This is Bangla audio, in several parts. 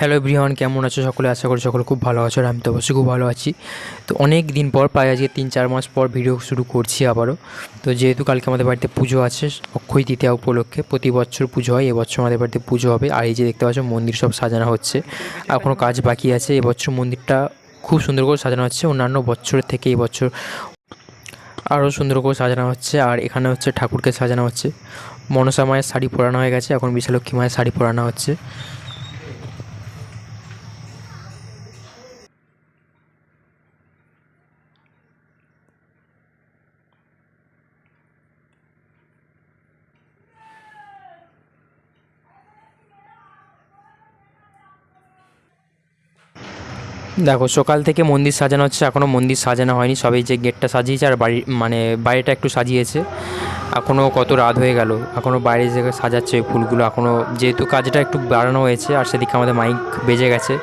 হ্যালো এভরিওয়ান কেমন আছো সকলে? আশা করি সকলে খুব ভালো আছো আর আমি তো অবশ্যই খুব ভালো আছি। তো অনেক দিন পর, প্রায় আজকে তিন চার মাস পর ভিডিও শুরু করছি আবারও। তো যেহেতু কালকে আমাদের বাড়িতে পুজো আছে, অক্ষয় তৃতীয়া উপলক্ষে প্রতি বছর পুজো হয়, এবছর আমাদের বাড়িতে পুজো হবে। আর এই যে দেখতে পাচ্ছ, মন্দির সব সাজানো হচ্ছে। আর এখনও কাজ বাকি আছে, এবছর মন্দিরটা খুব সুন্দর করে সাজানো হচ্ছে। অন্যান্য বছরের থেকে এবছর আরও সুন্দর করে সাজানো হচ্ছে। আর এখানে হচ্ছে ঠাকুরকে সাজানো হচ্ছে। মনসা মায়ের শাড়ি পরানো হয়ে গেছে, এখন বিশালক্ষী মায়ের শাড়ি পরানো হচ্ছে। দেখো, সকাল থেকে মন্দির সাজানো হচ্ছে এখনও মন্দির সাজানো হয়নি, সবাই যে গেটটা সাজিয়েছে আর বাড়ি মানে বাইরেটা একটু সাজিয়েছে। এখনও কত রাত হয়ে গেল এখনও বাইরে যে সাজাচ্ছে ফুলগুলো এখনও যেহেতু কাজটা একটু বাড়ানো হয়েছে, আর সেদিকে আমাদের মাইক বেজে গেছে,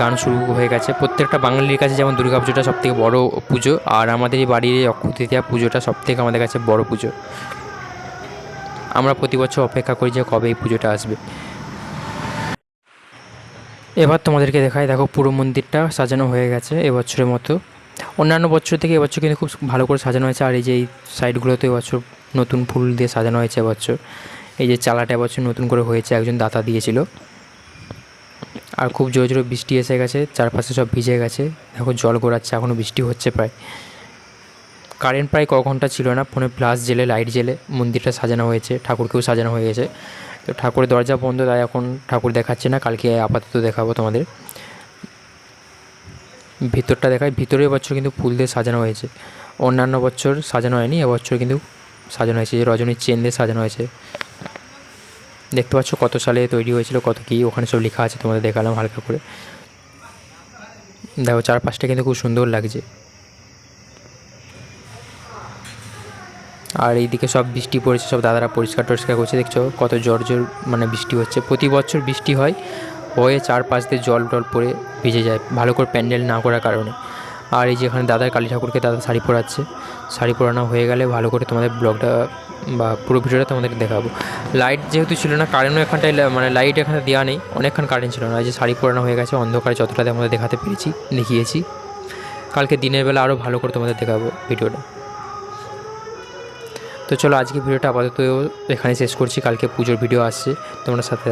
গান শুরু হয়ে গেছে। প্রত্যেকটা বাঙালির কাছে যেমন দুর্গা পুজোটা সবথেকে বড় পুজো, আর আমাদের এই বাড়ির এই অক্ষয় তৃতীয়া পুজোটা সবথেকে আমাদের কাছে বড় পুজো। আমরা প্রতি বছর অপেক্ষা করি যে কবে এই পুজোটা আসবে। এবার তোমাদেরকে দেখাই, দেখো পুরো মন্দিরটা সাজানো হয়ে গেছে এবছরের মতো। অন্যান্য বছর থেকে এবছর কিন্তু খুব ভালো করে সাজানো হয়েছে, আর এই যে এই সাইডগুলোতে এবছর নতুন ফুল দিয়ে সাজানো হয়েছে এবছর। এই যে চালাটা এবছর নতুন করে হয়েছে, একজন দাতা দিয়েছিল। আর খুব জোরে জোরে বৃষ্টি এসে গেছে, চারপাশে সব ভিজে গেছে। দেখো জল গড়াচ্ছে এখনও বৃষ্টি হচ্ছে প্রায়। কারেন্ট প্রায় ক ঘণ্টা ছিল না, ফোনে প্লাস জেলে, লাইট জেলে মন্দিরটা সাজানো হয়েছে, ঠাকুরকেও সাজানো হয়ে গেছে। তো ঠাকুরের দরজা বন্ধ, তাই এখন ঠাকুর দেখাচ্ছে না। কালকে আপাতত দেখাবো তোমাদের। ভিতরটা দেখায় ভিতরে এবছর কিন্তু ফুল দিয়ে সাজানো হয়েছে। অন্যান্য বছর সাজানো হয়নি, এবছর কিন্তু সাজানো হয়েছে। যে রজনীর চেন দিয়ে সাজানো হয়েছে। দেখতে পাচ্ছ কত সালে তৈরি হয়েছিল, কত কী, ওখানে সব লেখা আছে, তোমাদের দেখালাম হালকা করে। দেখো, চারপাশটা কিন্তু খুব সুন্দর লাগছে। আর এইদিকে সব বৃষ্টি পড়েছে, সব দাদারা পরিষ্কার টরিষ্কার করছে। দেখছ কত জোর জোর মানে বৃষ্টি হচ্ছে। প্রতি বছর বৃষ্টি হয়, হয়ে চারপাশ দিয়ে জল টল পড়ে ভিজে যায়, ভালো করে প্যান্ডেল না করার কারণে। আর এই যে এখানে দাদার কালী ঠাকুরকে দাদা শাড়ি পরাচ্ছে, শাড়ি পরানো হয়ে গেলে ভালো করে তোমাদের ব্লগটা বা পুরো ভিডিওটা তোমাদেরকে দেখাবো। লাইট যেহেতু ছিল না, কারেন্টও এখানটায় মানে লাইট এখানে দেওয়া নেই, অনেকক্ষণ কারেন্ট ছিল না। এই যে শাড়ি পরানো হয়ে গেছে, অন্ধকারে যতটা আমাদের দেখাতে পেরেছি, দেখিয়েছি। কালকে দিনের বেলা আরও ভালো করে তোমাদের দেখাবো ভিডিওটা। তো চলো আজকে ভিডিওটা আপাতত এখানে শেষ করছি কালকে পুজোর ভিডিও আসছে তোমরা সাথে।